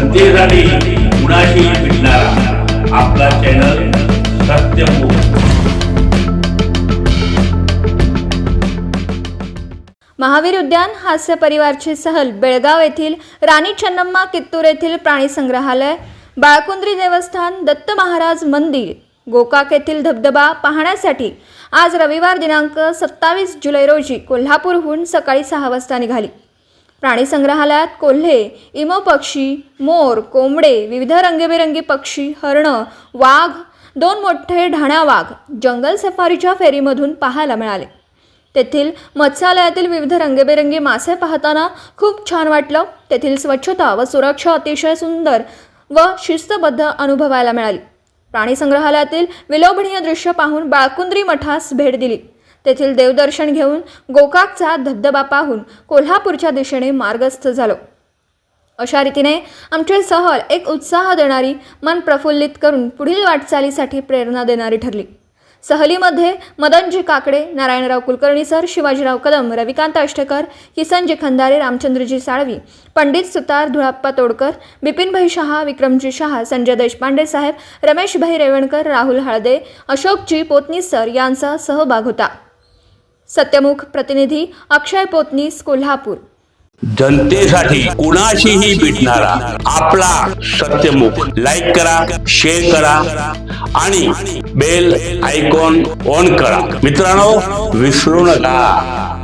जनतेसाठी कुणाशी भेटणारा. आपला चॅनल सत्यमुख महावीर उद्यान हास्य परिवारची सहल बेळगाव येथील राणी चन्नम्मा कित्तूर येथील प्राणी संग्रहालय बाळकुंद्री देवस्थान दत्त महाराज मंदिर गोकाक येथील धबधबा पाहण्यासाठी आज रविवार दिनांक सत्तावीस जुलै रोजी कोल्हापूरहून सकाळी सहा वाजता निघाली. प्राणीसंग्रहालयात कोल्हे इमपक्षी मोर कोंबडे विविध रंगीबेरंगी पक्षी हरणं वाघ दोन मोठे ढाण्या वाघ जंगल सफारीच्या फेरीमधून पाहायला मिळाले. तेथील मत्स्यालयातील विविध रंगीबेरंगी मासे पाहताना खूप छान वाटलं. तेथील स्वच्छता व सुरक्षा अतिशय सुंदर व शिस्तबद्ध अनुभवायला मिळाली. प्राणीसंग्रहालयातील विलोभनीय दृश्य पाहून बाळकुंद्री मठास भेट दिली. तेथील देवदर्शन घेऊन गोकाकचा धबधबा पाहून कोल्हापूरच्या दिशेने मार्गस्थ झालो. अशा रीतीने आमची सहल एक उत्साह देणारी मन प्रफुल्लित करून पुढील वाटचालीसाठी प्रेरणा देणारी ठरली. सहलीमध्ये मदनजी काकडे नारायणराव कुलकर्णी सर शिवाजीराव कदम रविकांत आष्टेकर किसनजी खंदारे रामचंद्रजी साळवी पंडित सुतार धुळाप्पा तोडकर बिपिनभाई शहा विक्रमजी शहा संजय देशपांडे साहेब रमेशभाई रेवणकर राहुल हळदे अशोकजी पोतनी सर यांचा सहभाग होता. सत्यमुख प्रतिनिधी अक्षय पोतनीस कोल्हापूर. जनतेसाठी कुणाशीही भेटणारा आपला सत्यमुख लाईक करा शेअर करा आणि बेल आयकॉन ऑन करा. मित्रांनो विसरू नका.